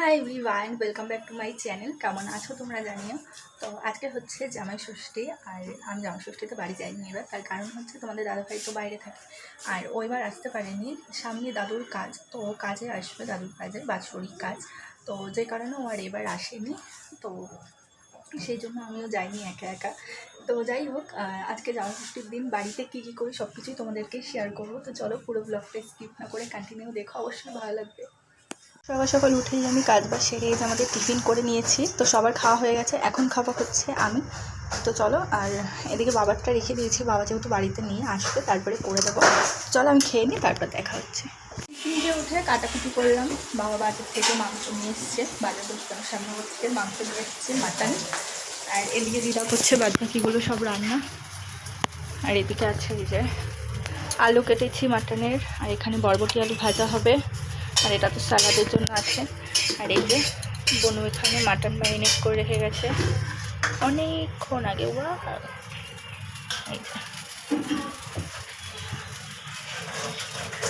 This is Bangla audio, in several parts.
Hi everyone welcome back to my channel কেমন আছো তোমরা জানিও? তো আজকে হচ্ছে জামাই ষষ্ঠী, আর আমি জামাই ষষ্ঠীতে বাড়ি যাইনি এবার। তার কারণ হচ্ছে তোমাদের দাদাভাই তো বাইরে থাকে। আর ও এবার আসতে পারেনি সামনে দাদুর কাজ। তো ও কাজে আসবে, দাদুর কাজে, বাৎসরিক কাজ। তো যে কারণে ও আর এবার আসেনি। তো সেই জন্য আমিও যাইনি একা একা। তো যাই হোক আজকে জামা ষষ্ঠীর দিন, বাড়িতে কী কী করি সব কিছুই তোমাদেরকে শেয়ার করব। তো চলো পুরো ব্লগটা স্কিপ না করে কন্টিনিউ দেখো, অবশ্যই ভালো লাগবে। সকাল সকাল উঠেই আমি কাজ বাজ সেরে যে আমাদের টিফিন করে নিয়েছি। তো সবার খাওয়া হয়ে গেছে, এখন খাওয়া হচ্ছে আমি। তো চলো, আর এদিকে বাবারটা রেখে দিয়েছি, বাবা যেহেতু বাড়িতে নিয়ে আসবে, তারপরে করে দেবো। চলো আমি খেয়ে নিই, তারপর দেখা হচ্ছে। নিজে উঠে কাটাকুটি করলাম, বাবা বাজার থেকে মাংস নিয়ে এসছে, বাজার দোকানের সামনে হচ্ছে, মাংস নিয়ে এসছে, মাটন। আর এদিকে দিদা করছে বাদ বাকিগুলো সব রান্না। আর এদিকে আছে এই যে আলু কেটেছি মাটনের, আর এখানে বরবটি আলু ভাজা হবে। আর এটা তো স্যালাডের জন্য আছে। আর এই যে বনু এখানে মাটন ম্যারিনেট করে রেখে গেছে। অনেকক্ষণ আগে।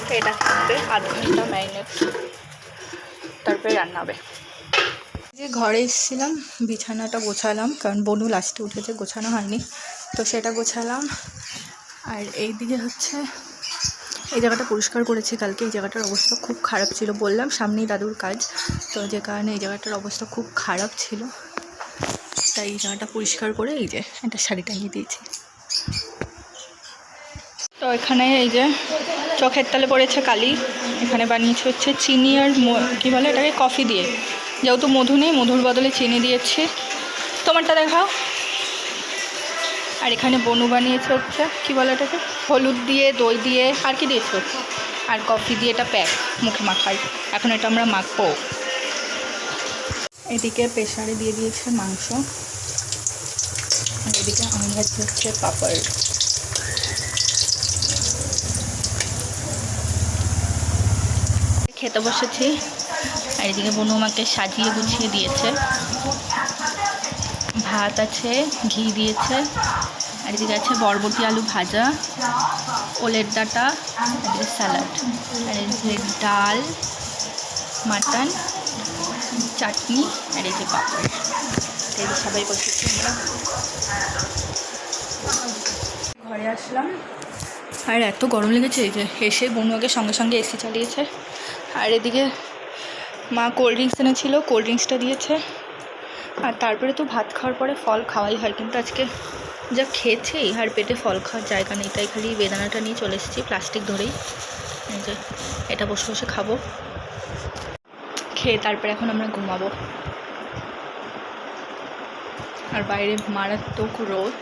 তো এটা থাকবে আধ ঘণ্টা ম্যারিনেট। তারপরে রান্না হবে। যে ঘরে এসেছিলাম, বিছানাটা গোছালাম, কারণ বনু লাস্টে উঠেছে, গোছানো হয়নি। তো সেটা গোছালাম। আর এই দিকে হচ্ছে এই জায়গাটা পরিষ্কার করেছি কালকে, এই জায়গাটার অবস্থা খুব খারাপ ছিল বললাম, সামনেই দাদুর কাজ। তো যে কারণে এই জায়গাটার অবস্থা খুব খারাপ ছিল। তাই এই জায়গাটা পরিষ্কার করে এই যে একটা শাড়ি টাঙিয়ে দিয়েছি। তো এখানে এই যে চোখের তালে পড়েছে কালি, এখানে বানিয়েছে হচ্ছে চিনি আর কী বলে এটাকে, কফি দিয়ে। যেহেতু মধু নেই, মধুর বদলে চিনি দিয়েছি। তোমারটা দেখাও। আর এখানে বনু বানিয়েছে হচ্ছে, কী বলে এটাকে হলুদ দিয়ে, দই দিয়ে, আর কি দিয়েছে আর কফি দিয়ে এটা প্যাক, মুখে মাখাই। এখন এটা আমরা মাখবো। এদিকে প্রেশারে দিয়ে দিয়েছে মাংস। আর এদিকে আম হচ্ছে পাপড়। খেতে বসেছি। আর এদিকে বনু আমাকে সাজিয়ে গুছিয়ে দিয়েছে। ভাত আছে, ঘি দিয়েছে, আর এদিকে আছে বরবটি আলু ভাজা, ওলের ডাঁটা স্যালাড। আর এদিকে ডাল, মাটন, চাটনি, আর এই যে পাপড়। এই সবাই বসেছি আমরা। ঘরে আসলাম। আর এত গরম লেগেছে, এই যে এসে বনুয়াকে সঙ্গে সঙ্গে এসি চালিয়েছে। আর এদিকে মা কোল্ড ড্রিঙ্কস এনেছিল, কোল্ড ড্রিঙ্কসটা দিয়েছে। আর তারপরে তো ভাত খাওয়ার পরে ফল খাওয়াই হয়, কিন্তু আজকে যা খেয়েছি, আর পেটে ফল খাওয়ার জায়গা নেই, তাই খালি বেদানাটা নিয়ে চলে এসেছি প্লাস্টিক ধরেই। যে, এটা বসে বসে খাব। খেয়ে তারপরে এখন আমরা ঘুমাবো। আর বাইরে মারাত্মক রোদ।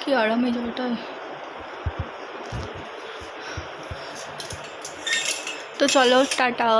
কি আরাম এই জায়গাটায় তো চলো, টাটা।